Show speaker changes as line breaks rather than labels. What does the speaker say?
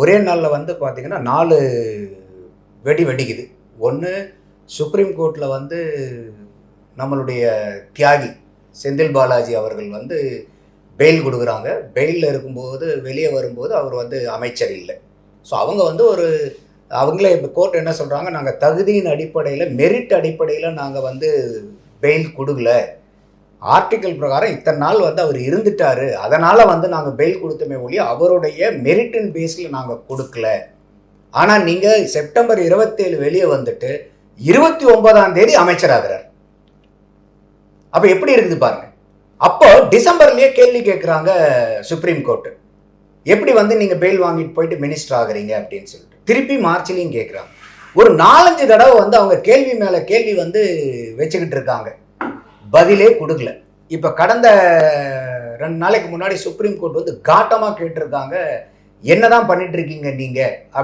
ஒரே நாளில் வந்து பார்த்திங்கன்னா நாலு வெடி வெடிக்குது. ஒன்று சுப்ரீம் கோர்ட்டில் வந்து நம்மளுடைய தியாகி செந்தில் பாலாஜி அவர்கள் வந்து பெயில் கொடுக்குறாங்க. பெயிலில் இருக்கும்போது வெளியே வரும்போது அவர் வந்து அமைச்சர் இல்லை. ஸோ அவங்க வந்து ஒரு அவங்களே இப்போ கோர்ட் என்ன சொல்கிறாங்க நாங்கள் தகுதியின் அடிப்படையில் மெரிட் அடிப்படையில் நாங்கள் வந்து பெயில் கொடுக்கல. ஆர்டிக்கல் பிரகாரம் இத்தனை நாள் வந்து அவர் இருந்துட்டாரு. அதனால் வந்து நாங்கள் பெயில் கொடுத்தமே ஒழிய அவருடைய மெரிட்டின் பேஸில் நாங்கள் கொடுக்கல. ஆனால் நீங்கள் செப்டம்பர் இருபத்தேழு வெளியே வந்துட்டு இருபத்தி ஒன்பதாம் தேதி அமைச்சராகிறார். அப்போ எப்படி இருக்குது பாருங்க. அப்போ டிசம்பர்லேயே கேள்வி கேட்குறாங்க சுப்ரீம் கோர்ட்டு எப்படி வந்து நீங்கள் பெயில் வாங்கிட்டு போயிட்டு மினிஸ்டர் ஆகிறீங்க அப்படின்னு சொல்லிட்டு. திருப்பி மார்ச்லேயும் கேட்குறாங்க. ஒரு நாலஞ்சு தடவை வந்து அவங்க கேள்வி மேலே கேள்வி வந்து வச்சுக்கிட்டு இருக்காங்க. பதிலே கொடுக்கல. இப்போ கடந்த ரெண்டு நாளைக்கு முன்னாடி சுப்ரீம் கோர்ட் வந்து காட்டமாக கேட்டிருக்காங்க. என்னதான் பண்ணிட்டு இருக்கீங்க நீங்கள்